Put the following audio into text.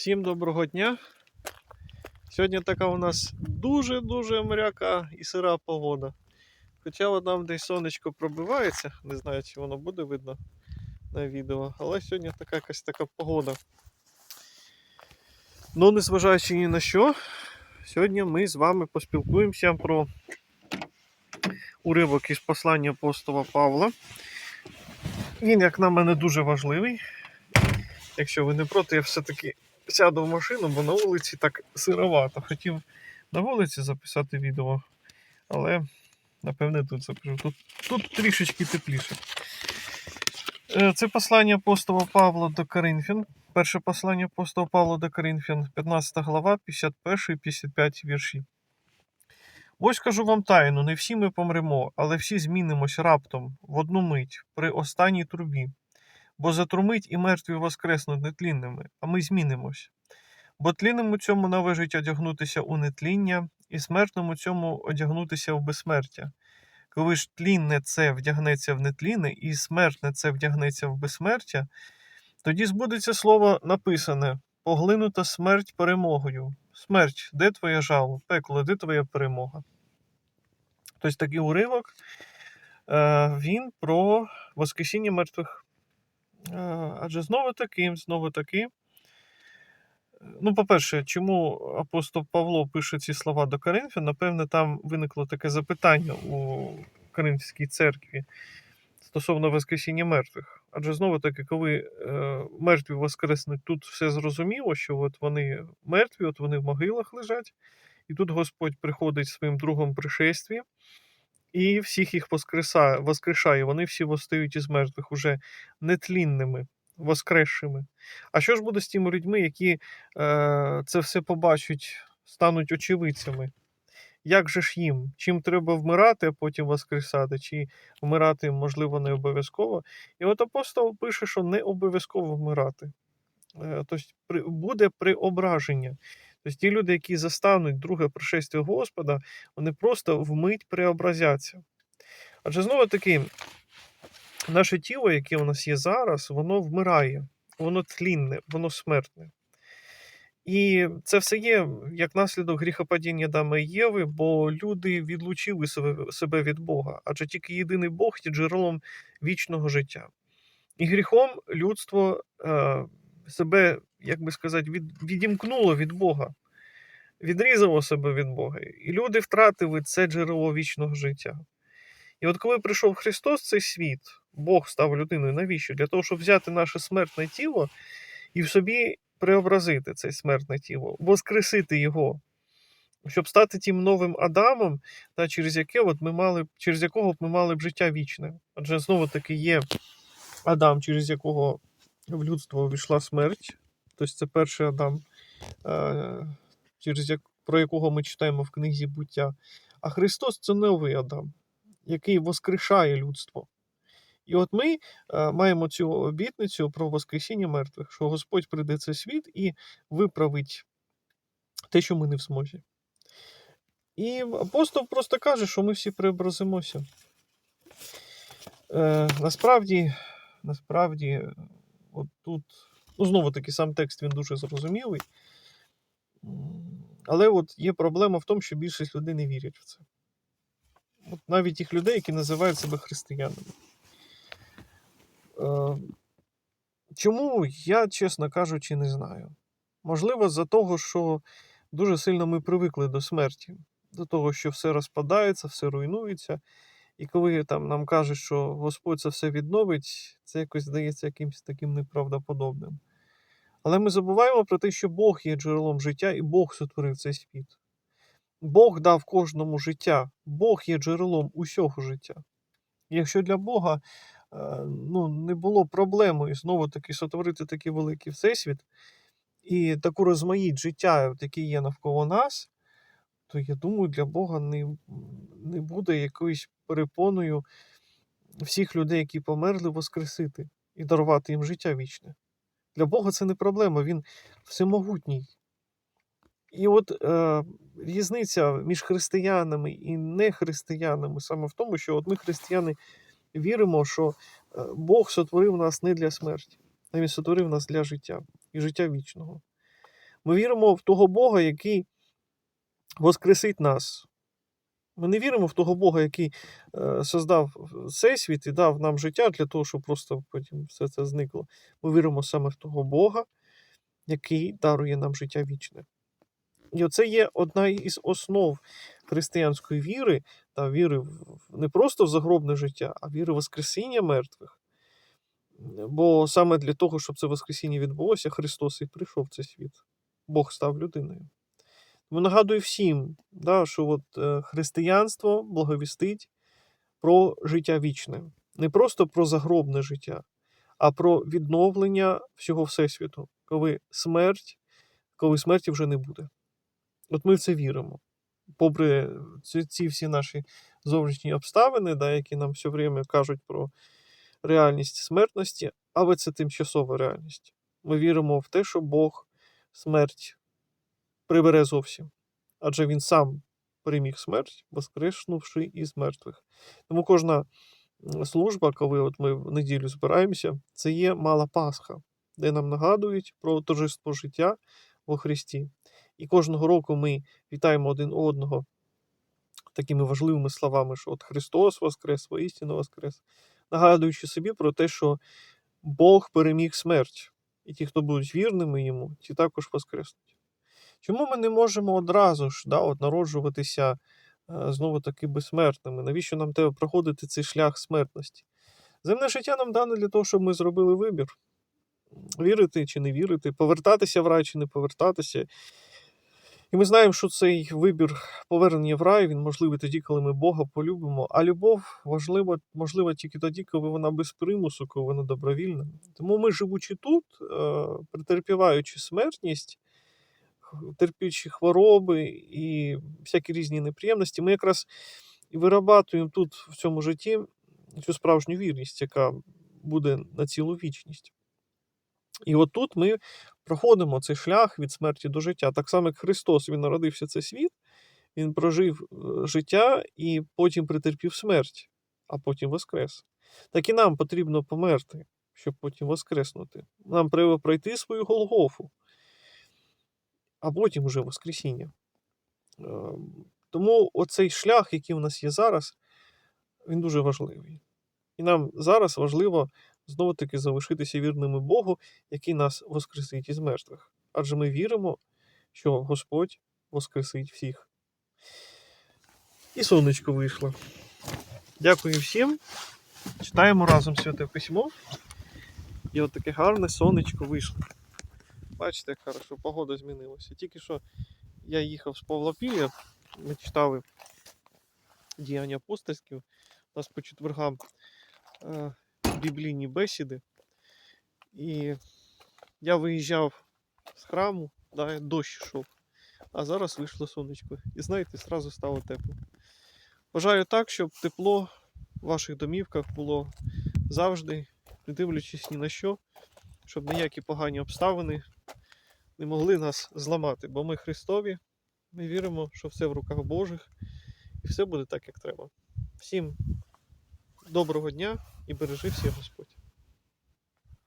Всім доброго дня. Сьогодні така у нас дуже-дуже мряка і сира погода. Хоча от нам десь сонечко пробивається, не знаю, чи воно буде видно на відео, але сьогодні така якась така погода. Ну, незважаючи ні на що, сьогодні ми з вами поспілкуємося про уривок із послання апостола Павла. Він, як на мене, дуже важливий. Якщо ви не проти, я все-таки сяду в машину, бо на вулиці так сировато. Хотів на вулиці записати відео, але напевне тут запишу. Тут, тут трішечки тепліше. Е, Це послання апостола Павла до Коринфян. Перше послання апостола Павла до Коринфян, 15 глава, 51 55 вірші. Ось кажу вам тайну: не всі ми помремо, але всі змінимось раптом в одну мить при останній трубі. Бо затрумить і мертві воскреснуть нетлінними, а ми змінимось. Бо тлінному цьому належить одягнутися у нетління, і смертному цьому одягнутися в безсмертя. Коли ж тлінне це вдягнеться в нетлінне, і смертне це вдягнеться в безсмертя, тоді збудеться слово написане поглинута смерть перемогою. Смерть, де твоя жало? Пекло, де твоя перемога? Тобто такий уривок, е, він про Воскресіння мертвих. Е, Адже знову таки, знову таки. Ну, по-перше, чому апостол Павло пише ці слова до Коринфян? Напевне, там виникло таке запитання у Коринфській церкві стосовно Воскресіння мертвих. Адже знову таки, коли е, мертві воскреснуть, тут все зрозуміло, що от вони мертві, от вони в могилах лежать, і тут Господь приходить своїм другом пришестві і всіх їх воскресає, воскрешає. Вони всі постають із мертвих уже нетлінними, воскресшими. А що ж буде з тими людьми, які е, це все побачать, стануть очевидцями? Як же ж їм? Чим треба вмирати, а потім воскресати, чи вмирати, можливо, не обов'язково? І от апостол пише, що не обов'язково вмирати. Е, Тобто буде преображення. Тобто ті люди, які застануть друге пришестя Господа, вони просто вмить преобразяться. Адже знову таки, наше тіло, яке у нас є зараз, воно вмирає, воно тлінне, воно смертне. І це все є як наслідок гріхопадіння Адама і Єви, бо люди відлучили себе від Бога, адже тільки єдиний Бог є джерелом вічного життя. І гріхом людство е, себе, як би сказати, від, відімкнуло від Бога, відрізало себе від Бога. І люди втратили це джерело вічного життя. І от коли прийшов Христос цей світ, Бог став людиною. Навіщо? Для того, щоб взяти наше смертне тіло і в собі преобразити це смертне тіло, воскресити його, щоб стати тим новим Адамом, та через яке от ми мали, через якого б ми мали б життя вічне. Адже знову таки є Адам, через якого в людство увійшла смерть. Тобто це перший Адам, е, через як, про якого ми читаємо в книзі буття. А Христос це новий Адам, який воскрешає людство. І от ми е, маємо цю обітницю про Воскресіння мертвих, що Господь прийде цей світ і виправить те, що ми не в змозі. І апостол просто каже, що ми всі преобразимося. Е, насправді, насправді, от тут, ну, знову таки, сам текст він дуже зрозумілий. Але от є проблема в тому, що більшість людей не вірять в це. От навіть тих людей, які називають себе християнами. Е, Чому я, чесно кажучи, не знаю. Можливо, за того, що дуже сильно ми привикли до смерті, до того, що все розпадається, все руйнується. І коли там нам кажуть, що Господь це все відновить, це якось здається якимось таким неправдоподобним. Але ми забуваємо про те, що Бог є джерелом життя, і Бог сотворив цей світ. Бог дав кожному життя, Бог є джерелом усього життя. Якщо для Бога е, ну, не було проблемою знову таки сотворити такий великий всесвіт і таку розмаїть життя, яке є навколо нас, то я думаю, для Бога не, не буде якоюсь перепоною всіх людей, які померли, воскресити і дарувати їм життя вічне. Для Бога це не проблема, Він всемогутній. І от е, різниця між християнами і нехристиянами саме в тому, що от ми, християни, віримо, що е, Бог сотворив нас не для смерті, а Він сотворив нас для життя і життя вічного. Ми віримо в того Бога, який воскресить нас. Ми не віримо в того Бога, який е, создав всесвіт і дав нам життя для того, щоб просто потім все це зникло. Ми віримо саме в того Бога, який дарує нам життя вічне. І оце є одна із основ християнської віри та віри не просто в загробне життя, а віри в Воскресіння мертвих. Бо саме для того, щоб це Воскресіння відбулося, Христос і прийшов в цей світ. Бог став людиною. Нагадую всім, да, що от, е, християнство благовістить про життя вічне. Не просто про загробне життя, а про відновлення всього Всесвіту, коли смерть, коли смерті вже не буде. От ми в це віримо. Попри ці, ці всі наші зовнішні обставини, да, які нам все время кажуть про реальність смертності, але це тимчасова реальність. Ми віримо в те, що Бог смерть прибере зовсім. Адже він сам переміг смерть, воскреснувши із мертвих. Тому кожна служба, коли от ми в неділю збираємося, це є мала Пасха, де нам нагадують про торжество життя во Христі. І кожного року ми вітаємо один одного такими важливими словами, що от Христос Воскрес, воістину Воскрес, нагадуючи собі про те, що Бог переміг смерть, і ті, хто будуть вірними йому, ті також воскреснуть. Чому ми не можемо одразу ж да, от народжуватися е, знову таки безсмертними? Навіщо нам треба проходити цей шлях смертності? Земне життя нам дане для того, щоб ми зробили вибір. Вірити чи не вірити, повертатися в рай чи не повертатися. І ми знаємо, що цей вибір повернення в рай він можливий тоді, коли ми Бога полюбимо. А любов важлива, можлива тільки тоді, коли вона без примусу, коли вона добровільна. Тому ми, живучи тут, е, претерпіваючи смертність, х- хвороби і всякі різні неприємності, ми якраз і вирабатуємо тут, в цьому житті, цю справжню вірність, яка буде на цілу вічність. І от тут ми проходимо цей шлях від смерті до життя. Так само, як Христос, Він народився цей світ, Він прожив е, життя і потім претерпів смерть, а потім воскрес. Так і нам потрібно померти, щоб потім воскреснути. Нам треба пройти свою Голгофу, а потім уже Воскресіння. Е, Тому оцей шлях, який у нас є зараз, він дуже важливий. І нам зараз важливо знову таки залишитися вірними Богу, який нас воскресить із мертвих. Адже ми віримо, що Господь воскресить всіх. І сонечко вийшло. Дякую всім. Читаємо разом святе письмо. І от таке гарне сонечко вийшло. Бачите, як хорошо, погода змінилася. Тільки що я їхав з Павлопілля, ми читали діяння апостольські. У нас по четвергам е, біблійні бесіди. І я виїжджав з храму, да, дощ йшов, а зараз вийшло сонечко. І знаєте, зразу стало тепло. Бажаю так, щоб тепло в ваших домівках було завжди, не дивлячись ні на що, щоб ніякі погані обставини не могли нас зламати, бо ми Христові, ми віримо, що все в руках Божих, і все буде так, як треба. Всім доброго дня і бережи всіх Господь.